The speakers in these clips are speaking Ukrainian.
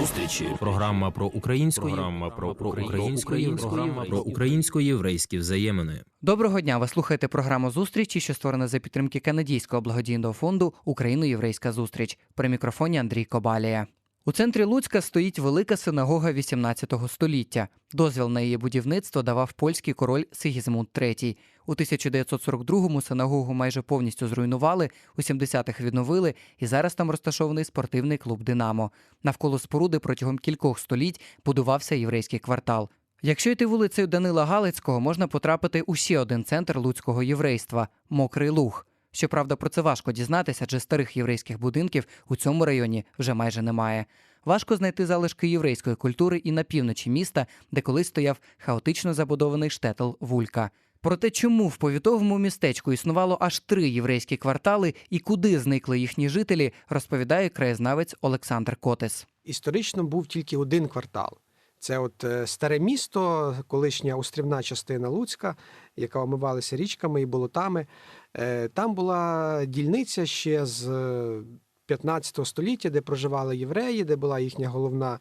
зустрічі. Програма про українську програма про, про української програма про українсько-єврейські взаємини. Доброго дня. Ви слухаєте програму зустрічі, що створена за підтримки канадійського благодійного фонду Україно-Єврейська зустріч. При мікрофоні Андрій Кобалія. У центрі Луцька стоїть велика синагога 18 століття. Дозвіл на її будівництво давав польський король Сигізмунд III. У 1942-му синагогу майже повністю зруйнували, у 70-х відновили, і зараз там розташований спортивний клуб Динамо. Навколо споруди протягом кількох століть будувався єврейський квартал. Якщо йти вулицею Данила Галицького, можна потрапити у ще один центр луцького єврейства Мокрий Луг. Щоправда, про це важко дізнатися, адже старих єврейських будинків у цьому районі вже майже немає. Важко знайти залишки єврейської культури і на півночі міста, де колись стояв хаотично забудований штетл Вулька. Про те, чому в повітовому містечку існувало аж три єврейські квартали і куди зникли їхні жителі, розповідає краєзнавець Олександр Котес. історично був тільки один квартал. Це от е, старе місто, колишня острівна частина Луцька, яка омивалася річками і болотами. Е, Там була дільниця ще з е, 15 століття, де проживали євреї, де була їхня головна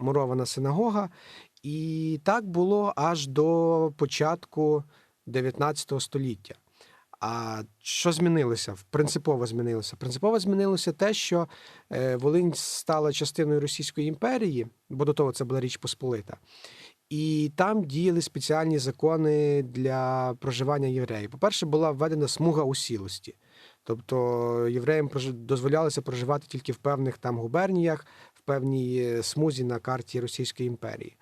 мурована синагога. І так було аж до початку 19 століття. А що змінилося? Принципово змінилося. Принципово змінилося те, що е, Волинь стала частиною Російської імперії, бо до того це була Річ Посполита. І там діяли спеціальні закони для проживання євреїв. По-перше, була введена смуга усілості. Тобто євреям дозволялося проживати тільки в певних там губерніях, в певній е, смузі на карті Російської імперії.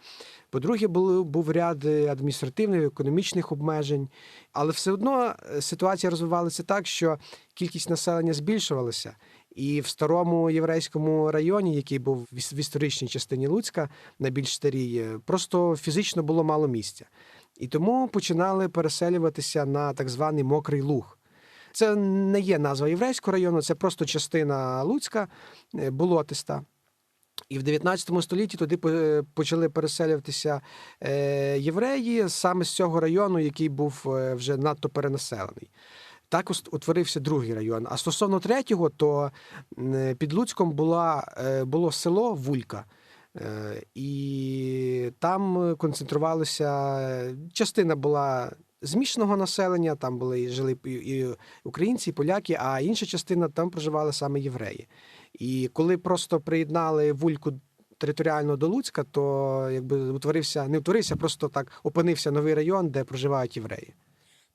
По-друге, був ряд е, адміністративних, економічних обмежень, але все одно е, ситуація розвивалася так, що кількість населення збільшувалася. І в старому єврейському районі, який був в історичній частині Луцька, найбільш старій, е, просто фізично було мало місця. І тому починали переселюватися на так званий мокрий луг. Це не є назва єврейського району, це просто частина Луцька, е, болотиста. І в 19 столітті туди почали переселюватися е, євреї саме з цього району, який був е, вже надто перенаселений. Так утворився другий район. А стосовно третього, то під Луцьком була, е, було село Вулька. Е, І там концентрувалися е, частина була змішаного населення, там були жили і українці, і поляки, а інша частина там проживали саме євреї. І коли просто приєднали Вульку територіально до Луцька, то якби утворився, не утворився, просто так опинився новий район, де проживають євреї.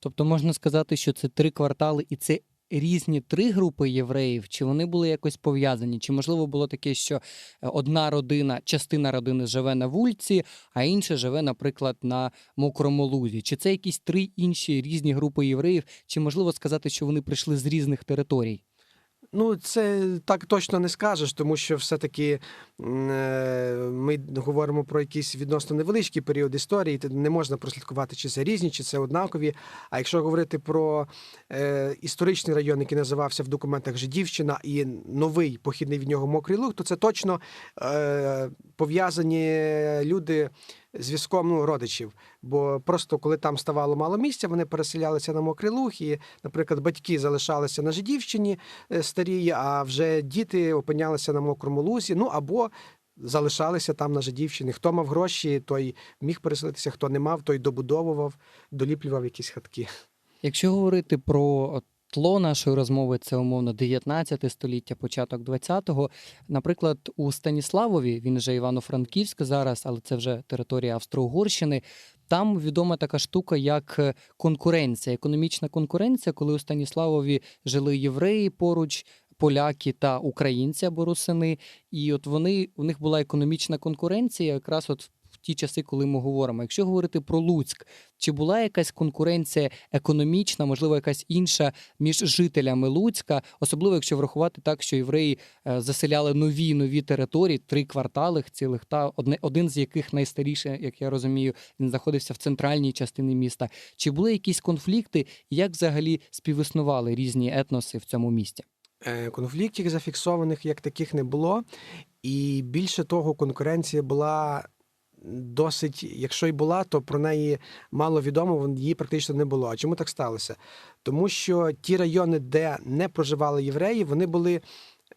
Тобто можна сказати, що це три квартали, і це різні три групи євреїв, чи вони були якось пов'язані? Чи можливо було таке, що е, одна родина, частина родини живе на вульці, а інша живе, наприклад, на мокрому лузі? Чи це якісь три інші різні групи євреїв? Чи можливо сказати, що вони прийшли з різних територій? Ну, це так точно не скажеш, тому що все-таки е, ми говоримо про якийсь відносно невеличкий період історії, то не можна прослідкувати, чи це різні, чи це однакові. А якщо говорити про е, історичний район, який називався в документах Жидівщина, і новий похідний від нього мокрий луг, то це точно е, пов'язані люди зв'язком ну, родичів. Бо просто коли там ставало мало місця, вони переселялися на мокрий луг, і, наприклад, батьки залишалися на Жидівщині е, старі, а вже діти опинялися на мокрому лузі, ну або залишалися там на Жидівщині. Хто мав гроші, той міг переселитися, хто не мав, той добудовував, доліплював якісь хатки. Якщо говорити про тло нашої розмови, це умовно 19 століття, початок 20-го. Наприклад, у Станіславові, він же Івано-Франківськ зараз, але це вже територія Австро-Угорщини. Там відома така штука, як е, конкуренція, економічна конкуренція, коли у Станіславові жили євреї поруч. Поляки та українці або русини, і от вони у них була економічна конкуренція, якраз от в ті часи, коли ми говоримо. Якщо говорити про Луцьк, чи була якась конкуренція економічна, можливо, якась інша між жителями Луцька, особливо якщо врахувати так, що євреї е, заселяли нові нові території, три квартали цілих, та одне один з яких найстаріше, як я розумію, він знаходився в центральній частині міста. Чи були якісь конфлікти, як взагалі співіснували різні етноси в цьому місті? Е, Конфліктів зафіксованих як таких не було. І більше того, конкуренція була досить, якщо й була, то про неї мало відомо, її практично не було. А чому так сталося? Тому що ті райони, де не проживали євреї, вони були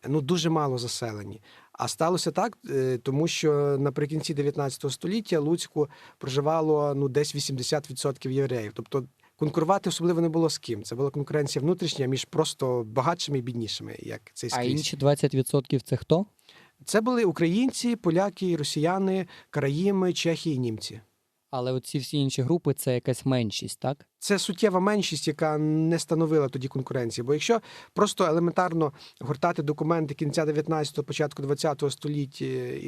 ну, дуже мало заселені. А сталося так, е, тому що наприкінці 19 століття Луцьку проживало ну десь 80% євреїв. Тобто конкурувати особливо не було з ким. Це була конкуренція внутрішня між просто багатшими і біднішими, як це А скрізь. інші 20% це хто? Це були українці, поляки, росіяни, караїми, чехи і німці. Але оці всі інші групи це якась меншість, так? Це суттєва меншість, яка не становила тоді конкуренції. Бо якщо просто елементарно гортати документи кінця 19-го, початку 20-го століття,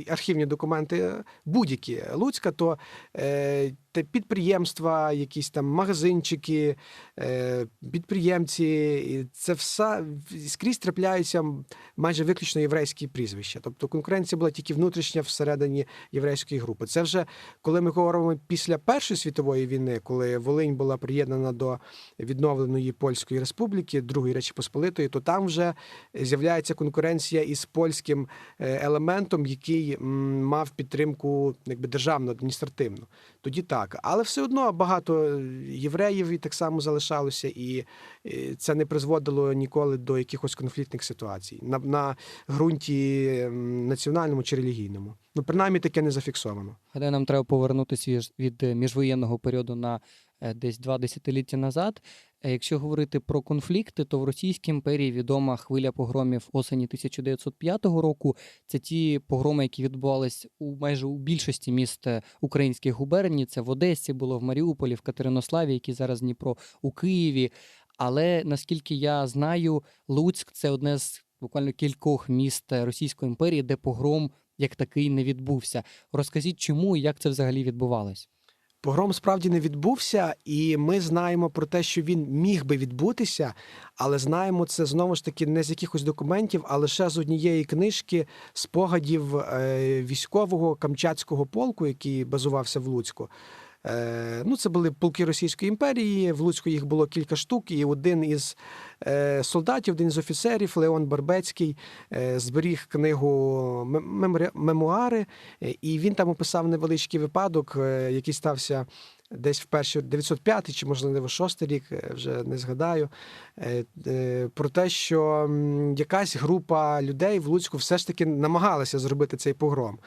архівні документи будь-які Луцька, то е, підприємства, якісь там магазинчики, е, підприємці, це все скрізь трапляються майже виключно єврейські прізвища. Тобто конкуренція була тільки внутрішня всередині єврейської групи. Це вже коли ми говоримо після Першої світової війни, коли Волинь була приєднана до відновленої Польської республіки, Другої Речі Посполитої, то там вже з'являється конкуренція із польським е, елементом, який мав підтримку якби державну адміністративну. Тоді так, але все одно багато євреїв і так само залишалося, і е, це не призводило ніколи до якихось конфліктних ситуацій на, на ґрунті національному чи релігійному. Ну, принаймні, таке не зафіксовано. Гадаю, нам треба повернутися від, е, міжвоєнного періоду на е, десь два десятиліття назад. Е, Якщо говорити про конфлікти, то в Російській імперії відома хвиля погромів осені 1905 року. Це ті погроми, які відбувались у майже у більшості міст е, українських губерній. Це в Одесі було, в Маріуполі, в Катеринославі, які зараз Дніпро, у Києві. Але наскільки я знаю, Луцьк це одне з буквально кількох міст е, Російської імперії, де погром як такий не відбувся. Розкажіть, чому і як це взагалі відбувалось? Погром справді не відбувся, і ми знаємо про те, що він міг би відбутися, але знаємо це знову ж таки не з якихось документів, а лише з однієї книжки спогадів е, військового камчатського полку, який базувався в Луцьку. Е, Ну, це були полки Російської імперії. В Луцьку їх було кілька штук, і один із е, солдатів, один із офіцерів, Леон Барбецький, е, зберіг книгу мемуари, і він там описав невеличкий випадок, який стався. Десь в перші 905 чи можливо шостий рік, вже не згадаю, про те, що якась група людей в Луцьку все ж таки намагалася зробити цей погром.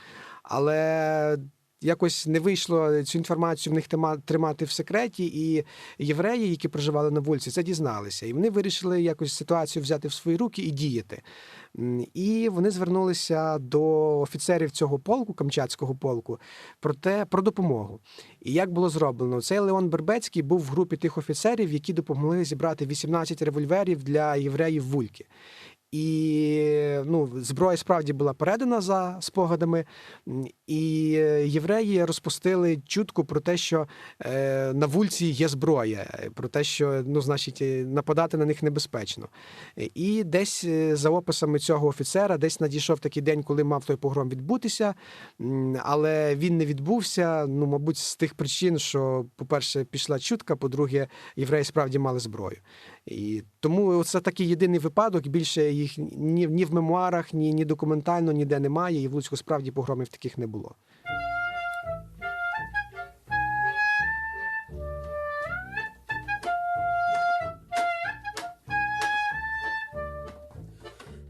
Але якось не вийшло цю інформацію в них тримати в секреті, і євреї, які проживали на вулиці, це дізналися. І вони вирішили якось ситуацію взяти в свої руки і діяти. І вони звернулися до офіцерів цього полку, камчатського полку, про те про допомогу. І як було зроблено? Цей Леон Бербецький був в групі тих офіцерів, які допомогли зібрати 18 револьверів для євреїв вульки. І ну, зброя справді була передана за спогадами, і е, євреї розпустили чутку про те, що е, на вульці є зброя, е, про те, що ну, значить, е, нападати на них небезпечно. І десь за описами цього офіцера, десь надійшов такий день, коли мав той погром відбутися, але він не відбувся. Ну, мабуть, з тих причин, що, по-перше, пішла чутка, по-друге, євреї справді мали зброю. І тому це такий єдиний випадок. Більше їх ні, ні в мемуарах, ні, ні документально ніде немає. І в Луцьку справді погромів таких не було.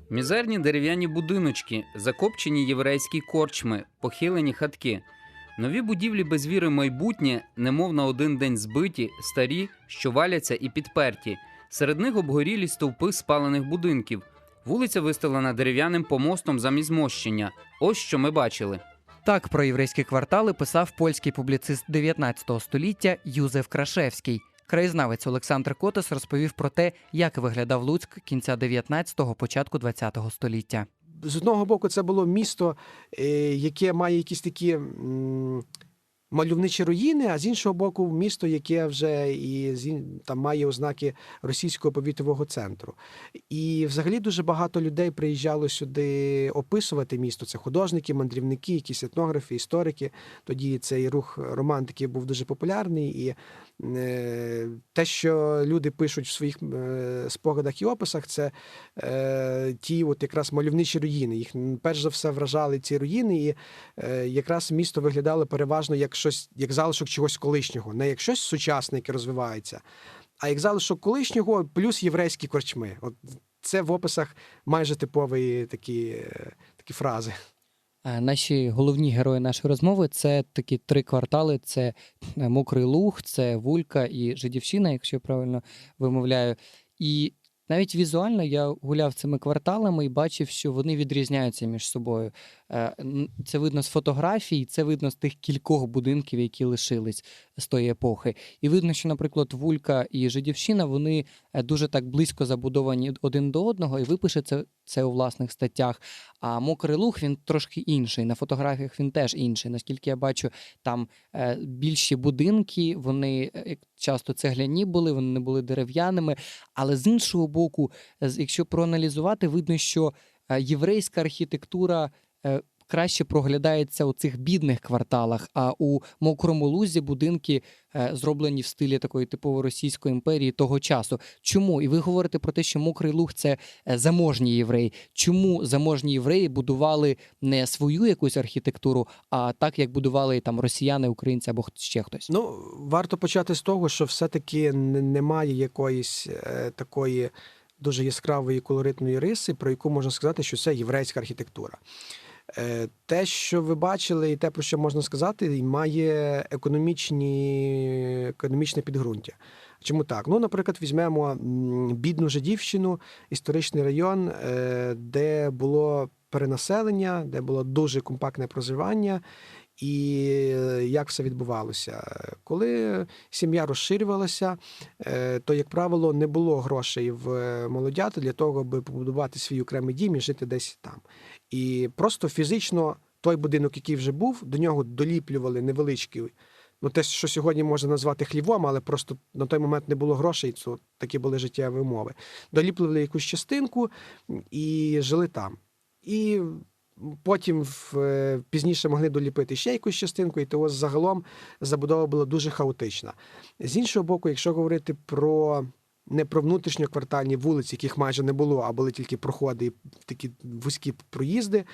Мізерні дерев'яні будиночки, закопчені єврейські корчми, похилені хатки. Нові будівлі без віри майбутнє, немов на один день збиті, старі, що валяться і підперті. Серед них обгорілі стовпи спалених будинків. Вулиця виставлена дерев'яним помостом замість мощення. Ось що ми бачили. Так про єврейські квартали писав польський публіцист 19 століття Юзеф Крашевський. Краєзнавець Олександр Котес розповів про те, як виглядав Луцьк кінця 19-го, початку 20-го століття. З одного боку, це було місто, е, яке має якісь такі мальовничі руїни, а з іншого боку, місто, яке вже і там має ознаки російського повітового центру. І взагалі дуже багато людей приїжджало сюди описувати місто. Це художники, мандрівники, якісь етнографи, історики. Тоді цей рух романтики був дуже популярний. І е, те, що люди пишуть в своїх е, спогадах і описах, це е, ті от якраз мальовничі руїни. Їх перш за все вражали ці руїни, і е, якраз місто виглядало переважно як щось, як залишок чогось колишнього, не як щось сучасне, яке розвивається, а як залишок колишнього, плюс єврейські корчми. От це в описах майже типовий такий, е, такі фрази. Е, Наші головні герої нашої розмови це такі три квартали: це е, Мокрий Луг, це Вулька і Жидівщина, якщо я правильно вимовляю. І навіть візуально я гуляв цими кварталами і бачив, що вони відрізняються між собою. Е, Це видно з фотографій, це видно з тих кількох будинків, які лишились з тої епохи. І видно, що, наприклад, Вулька і Жидівщина вони е, дуже так близько забудовані один до одного, і ви пишете це у власних статтях. А мокрий луг він трошки інший. На фотографіях він теж інший. Наскільки я бачу, там е, більші будинки, вони е, часто цегляні були, вони не були дерев'яними. Але з іншого боку, якщо проаналізувати, видно, що е, єврейська архітектура. Краще проглядається у цих бідних кварталах, а у мокрому лузі будинки е, зроблені в стилі такої типово Російської імперії того часу. Чому? І ви говорите про те, що мокрий луг це е, заможні євреї. Чому заможні євреї будували не свою якусь архітектуру, а так як будували там росіяни, українці або ще хтось? Ну, варто почати з того, що все-таки немає якоїсь е, такої дуже яскравої колоритної риси, про яку можна сказати, що це єврейська архітектура. Е, Те, що ви бачили, і те, про що можна сказати, має економічні, економічне підґрунтя. Чому так? Ну, наприклад, візьмемо бідну Жидівщину, історичний район, е, де було перенаселення, де було дуже компактне проживання. І е, як все відбувалося? Коли сім'я розширювалася, е, то, як правило, не було грошей в е, молодят для того, аби побудувати свій окремий дім і жити десь там. І просто фізично той будинок, який вже був, до нього доліплювали невеличкі. Ну, те, що сьогодні можна назвати хлівом, але просто на той момент не було грошей, це такі були життєві умови. Доліплювали якусь частинку і жили там. І потім в, е, пізніше могли доліпити ще якусь частинку, і того загалом забудова була дуже хаотична. З іншого боку, якщо говорити про не про внутрішньоквартальні вулиці, яких майже не було, а були тільки проходи і такі вузькі проїзди,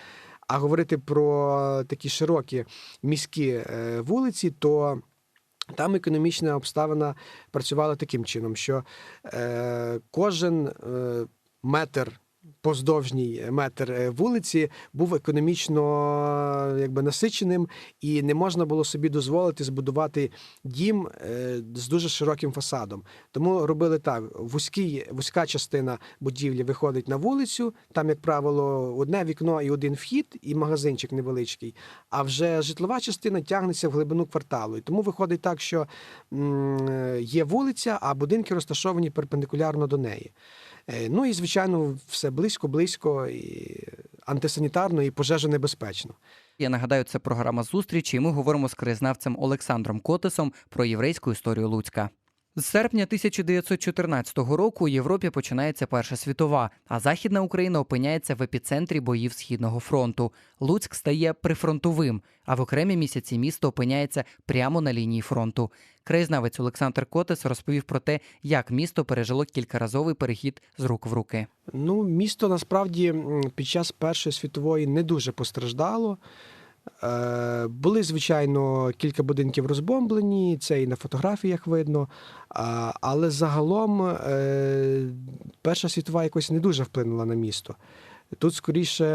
а говорити про такі широкі міські е, вулиці, то там економічна обставина працювала таким чином, що е, кожен метр. Поздовжній метр е, вулиці був економічно якби насиченим, і не можна було собі дозволити збудувати дім е, з дуже широким фасадом. Тому робили так: вузький, вузька частина будівлі виходить на вулицю. Там, як правило, одне вікно і один вхід, і магазинчик невеличкий. А вже житлова частина тягнеться в глибину кварталу. І тому виходить так, що є вулиця, а будинки розташовані перпендикулярно до неї. Е, Ну і звичайно, все близько-близько, і антисанітарно, і пожежонебезпечно. Я нагадаю, це програма зустрічі, і ми говоримо з краєзнавцем Олександром Котисом про єврейську історію Луцька. З серпня 1914 року у Європі починається Перша світова, а Західна Україна опиняється в епіцентрі боїв Східного фронту. Луцьк стає прифронтовим, а в окремі місяці місто опиняється прямо на лінії фронту. Краєзнавець Олександр Котес розповів про те, як місто пережило кількаразовий перехід з рук в руки. Ну, місто насправді під час Першої світової не дуже постраждало. Е, Були, звичайно, кілька будинків розбомблені, це і на фотографіях видно. Але загалом е, Перша світова якось не дуже вплинула на місто. Тут скоріше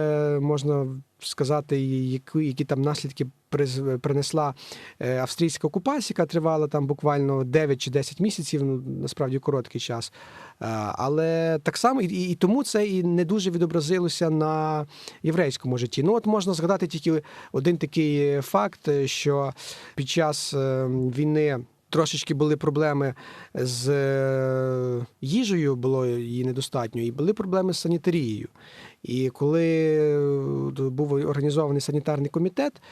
можна сказати, які, які там наслідки принесла е, австрійська окупація, яка тривала там буквально 9 чи 10 місяців, ну насправді короткий час. Е, Але так само і, і тому це і не дуже відобразилося на єврейському житті. Ну, от можна згадати тільки один такий факт, що під час е, війни. Трошечки були проблеми з е, їжею, було її недостатньо, і були проблеми з санітарією. І коли е, був організований санітарний комітет,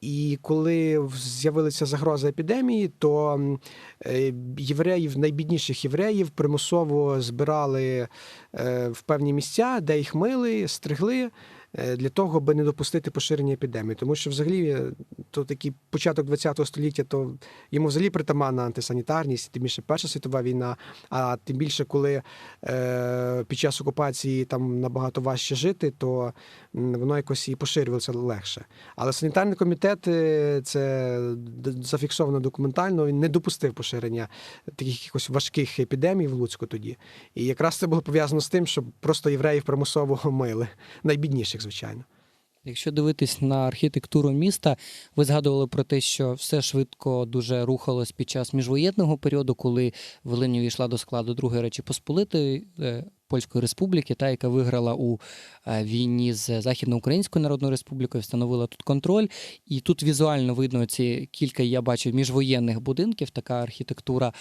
і коли з'явилася загроза епідемії, то е, євреїв, найбідніших євреїв, примусово збирали в певні місця, де їх мили, стригли. Е, Для того, аби не допустити поширення епідемії, тому що взагалі е, то такий початок ХХ століття, то йому взагалі притаманна антисанітарність, тим більше Перша світова війна, а тим більше, коли е, під час окупації там набагато важче жити, то воно якось і поширювалося легше. Але санітарний комітет це зафіксовано документально. Він не допустив поширення таких якихось важких епідемій в Луцьку тоді. І якраз це було пов'язано з тим, що просто євреїв примусово мили, найбідніших, звичайно. Якщо дивитись на архітектуру міста, ви згадували про те, що все швидко дуже рухалось під час міжвоєнного періоду, коли Волинь увійшла до складу Другої Речі Посполитої е, Польської Республіки, та яка виграла у е, війні з Західноукраїнською Народною Республікою, встановила тут контроль. І тут візуально видно ці кілька, я бачив, міжвоєнних будинків, така архітектура.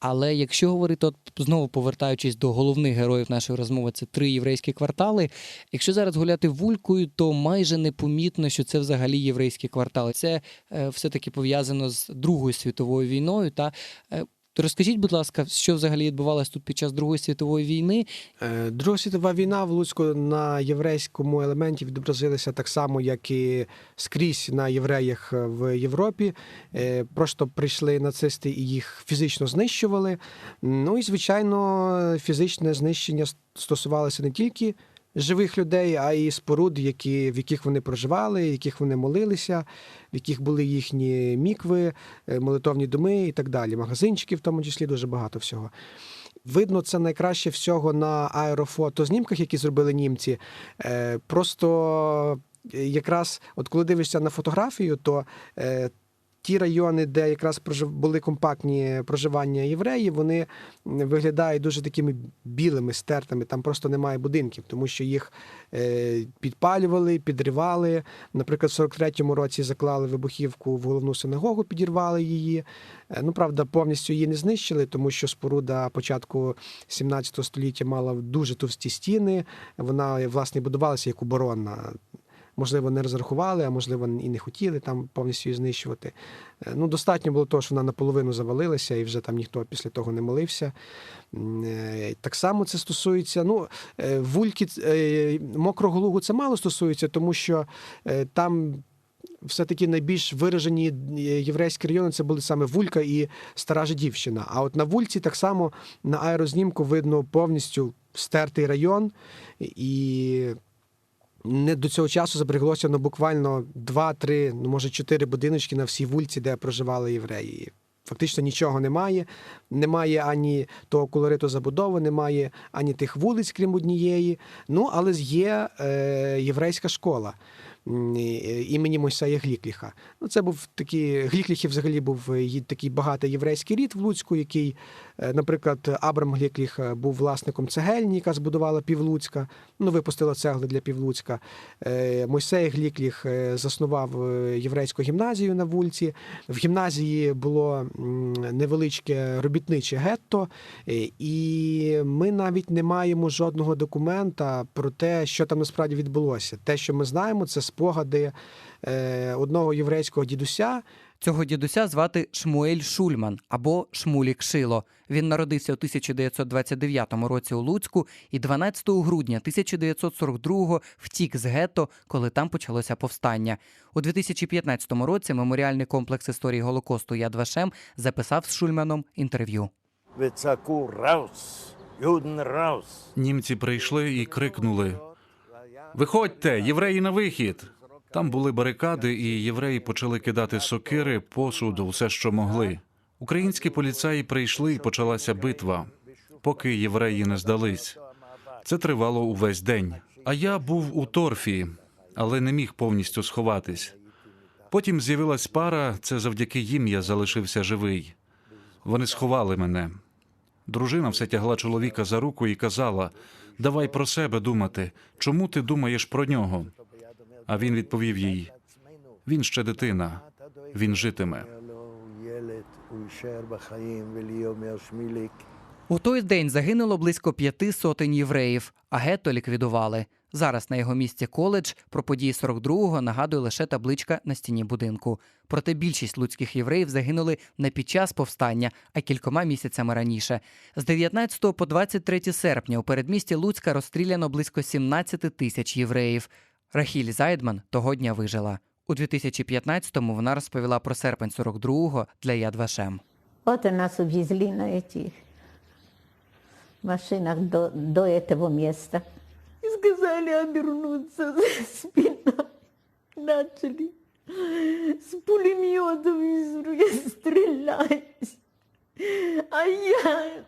Але якщо говорити, от знову повертаючись до головних героїв нашої розмови, це три єврейські квартали. Якщо зараз гуляти вулькою, то майже непомітно, що це взагалі єврейські квартали. Це е, все-таки пов'язано з Другою світовою війною. Та е, то розкажіть, будь ласка, що взагалі відбувалося тут під час Другої світової війни? Е, Друга світова війна в Луцьку на єврейському елементі відобразилася так само, як і скрізь на євреях в Європі. Е, Просто прийшли нацисти і їх фізично знищували. Ну і звичайно, фізичне знищення стосувалося не тільки. Живих людей, а й споруд, які, в яких вони проживали, в яких вони молилися, в яких були їхні мікви, е, молитовні доми і так далі. Магазинчики, в тому числі, дуже багато всього. Видно це найкраще всього на аерофотознімках, які зробили німці. Е, Просто е, якраз, от коли дивишся на фотографію, то ті райони, де якраз були компактні проживання євреїв, вони виглядають дуже такими білими, стертими. Там просто немає будинків, тому що їх е, підпалювали, підривали. Наприклад, в 43-му році заклали вибухівку в головну синагогу, підірвали її. Е, Ну, правда, повністю її не знищили, тому що споруда початку 17 століття мала дуже товсті стіни. Вона власне будувалася як оборонна. Можливо, не розрахували, а можливо, і не хотіли там повністю її знищувати. Е, Ну, достатньо було того, що вона наполовину завалилася, і вже там ніхто після того не молився. Е, Так само це стосується. Ну, е, вульки, мокрого лугу це мало стосується, тому що там. Все-таки найбільш виражені єврейські райони це були саме Вулька і Стара Жидівщина. А от на Вульці так само на аерознімку видно повністю стертий район, і не до цього часу збереглося ну, буквально два-три, ну може чотири будиночки на всій вульці, де проживали євреї. Фактично нічого немає. Немає ані того колориту забудови, немає ані тих вулиць, крім однієї. Ну, але є е, єврейська школа імені Мойсея Глікліха. Ну, це був такий Глікліхів взагалі був е, такий багатий єврейський рід в Луцьку, який, е, наприклад, Абрам Глікліх е, був власником цегельні, яка збудувала півлуцька, ну, випустила цегли для півлуцька. Е, Мойсей Глікліх е, заснував е, єврейську гімназію на вулиці. В гімназії було невеличке робітниче гетто, е, і ми навіть не маємо жодного документа про те, що там насправді відбулося. Те, що ми знаємо, це спогади е, одного єврейського дідуся. Цього дідуся звати Шмуель Шульман або Шмулік Шило. Він народився у 1929 році у Луцьку і 12 грудня 1942-го втік з гетто, коли там почалося повстання. У 2015 році меморіальний комплекс історії голокосту Ядвашем записав з Шульманом інтерв'ю. Раус, Раус. Німці прийшли і крикнули Виходьте, євреї на вихід! Там були барикади, і євреї почали кидати сокири, посуд, все, що могли. Українські поліцаї прийшли і почалася битва, поки євреї не здались. Це тривало увесь день. А я був у торфі, але не міг повністю сховатись. Потім з'явилась пара, це завдяки їм я залишився живий. Вони сховали мене. Дружина все тягла чоловіка за руку і казала: Давай про себе думати. Чому ти думаєш про нього? А він відповів їй: Він ще дитина, він житиме. У той день загинуло близько п'яти сотень євреїв, а гетто ліквідували. Зараз на його місці коледж про події 42-го нагадує лише табличка на стіні будинку. Проте більшість луцьких євреїв загинули не під час повстання, а кількома місяцями раніше. З 19 по 23 серпня у передмісті Луцька розстріляно близько 17 тисяч євреїв. Рахіль Зайдман того дня вижила у 2015-му Вона розповіла про серпень 42-го для Ядвашем. От нас об'їзлі на етіх машинах до, до этого места. И сказали обернуться за спиной. Начали с пулеметов из руки стрелять. А я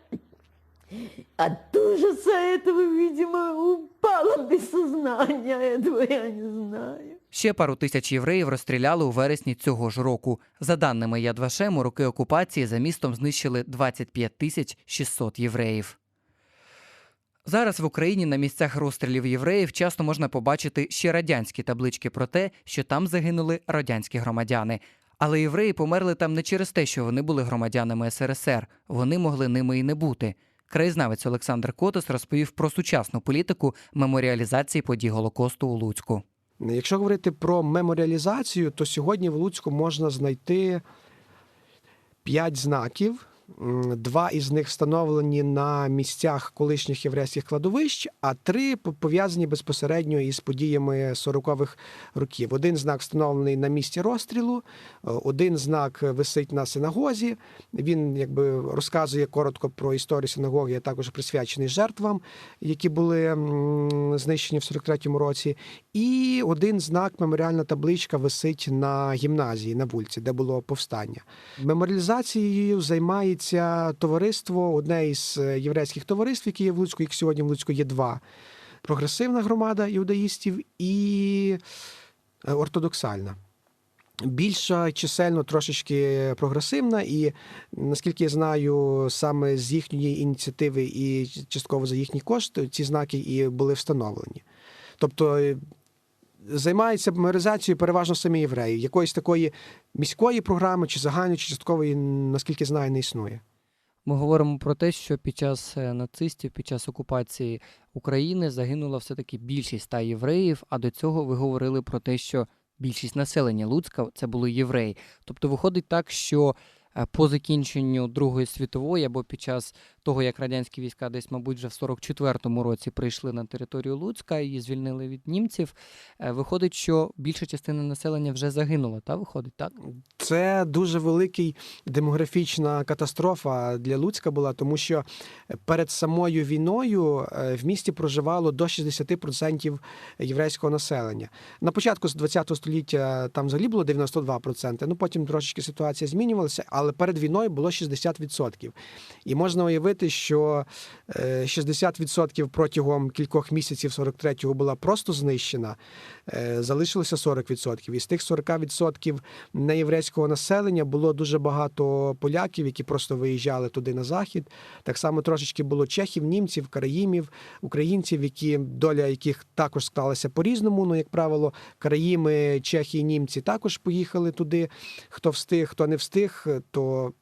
от ужаса этого, видимо, упала без сознания. Этого я не знаю. Ще пару тисяч євреїв розстріляли у вересні цього ж року. За даними Ядвашем, у роки окупації за містом знищили 25 тисяч 600 євреїв. Зараз в Україні на місцях розстрілів євреїв часто можна побачити ще радянські таблички про те, що там загинули радянські громадяни. Але євреї померли там не через те, що вони були громадянами СРСР, вони могли ними і не бути. Краєзнавець Олександр Котос розповів про сучасну політику меморіалізації подій Голокосту у Луцьку. Якщо говорити про меморіалізацію, то сьогодні в Луцьку можна знайти п'ять знаків. Два із них встановлені на місцях колишніх єврейських кладовищ, а три пов'язані безпосередньо із подіями 40-х років. Один знак встановлений на місці розстрілу, е, один знак висить на синагозі. Він якби розказує коротко про історію синагоги, а також присвячений жертвам, які були знищені в 43-му році. І один знак, меморіальна табличка, висить на гімназії на вулиці, де було повстання. Меморіалізацією займається товариство, одне із е, єврейських товариств, які є в Луцьку, їх сьогодні в Луцьку є два: прогресивна громада іудаїстів і е, ортодоксальна. Більша чисельно трошечки прогресивна, і наскільки я знаю, саме з їхньої ініціативи і частково за їхній кошт ці знаки і були встановлені. Тобто займаються меморизацією переважно самі євреї. Якоїсь такої міської програми чи загальної, чи часткової, наскільки знаю, не існує. Ми говоримо про те, що під час е, нацистів, під час окупації України загинула все-таки більшість ста євреїв, а до цього ви говорили про те, що більшість населення Луцька це були євреї. Тобто виходить так, що е, по закінченню Другої світової або під час того, як радянські війська десь, мабуть, вже в 44-му році прийшли на територію Луцька і звільнили від німців, е, виходить, що більша частина населення вже загинула, та виходить так? Це дуже великий демографічна катастрофа для Луцька була, тому що перед самою війною е, в місті проживало до 60% єврейського населення. На початку з 20 століття там взагалі було 92%, ну потім трошечки ситуація змінювалася, але перед війною було 60%. І можна уявити, що е, 60% протягом кількох місяців 43-го була просто знищена, е, залишилося 40%. І з тих 40% неєврейського населення було дуже багато поляків, які просто виїжджали туди на захід. Так само трошечки було чехів, німців, караїмів, українців, які доля яких також склалася по-різному. Ну, як правило, караїми, чехи і німці також поїхали туди. Хто встиг, хто не встиг, то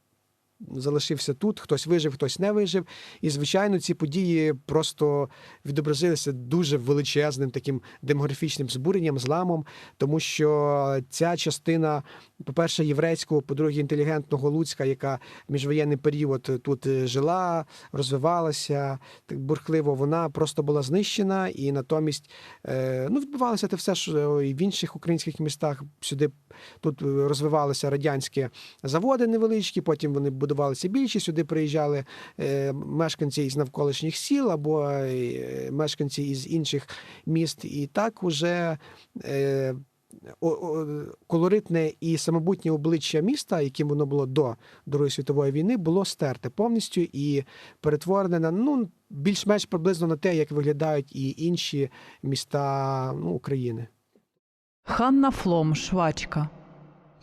залишився тут, хтось вижив, хтось не вижив. І, звичайно, ці події просто відобразилися дуже величезним таким демографічним збуренням, зламом, тому що ця частина, по-перше, єврейського, по-друге, інтелігентного Луцька, яка міжвоєнний період тут е, жила, розвивалася так бурхливо, вона просто була знищена, і натомість е, ну, відбувалося те все, що і в інших українських містах сюди тут е, розвивалися радянські заводи невеличкі, потім вони будувалися більші. Сюди приїжджали е, мешканці із навколишніх сіл або е, мешканці із інших міст. І так уже е, колоритне і самобутнє обличчя міста, яким воно було до Другої світової війни, було стерте повністю і перетворене на ну більш-менш приблизно на те, як виглядають і інші міста ну, України. Ханна Флом, швачка.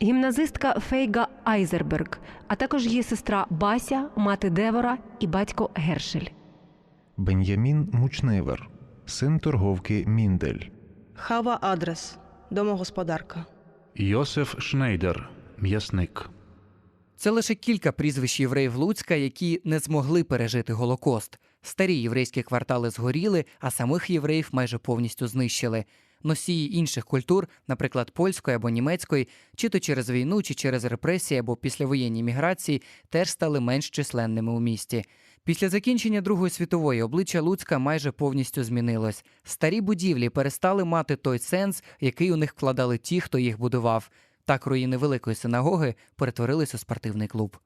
Гімназистка Фейга Айзерберг, а також її сестра Бася, мати Девора і батько Гершель. Бен'ямін Мучневер, син торговки Міндель. Хава Адрес, домогосподарка. Йосиф Шнейдер, м'ясник. Це лише кілька прізвищ євреїв Луцька, які не змогли пережити Голокост. Старі єврейські квартали згоріли, а самих євреїв майже повністю знищили. Носії інших культур, наприклад, польської або німецької, чи то через війну, чи через репресії або післявоєнні міграції, теж стали менш численними у місті. Після закінчення Другої світової обличчя Луцька майже повністю змінилось. Старі будівлі перестали мати той сенс, який у них вкладали ті, хто їх будував. Так руїни великої синагоги перетворились у спортивний клуб.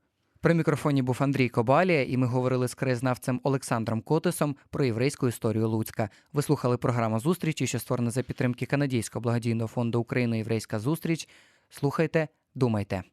При мікрофоні був Андрій Кобалія, і ми говорили з краєзнавцем Олександром Котисом про єврейську історію Луцька. Ви слухали програму зустрічі, що створена за підтримки Канадійського благодійного фонду Україна Єврейська зустріч. Слухайте, думайте.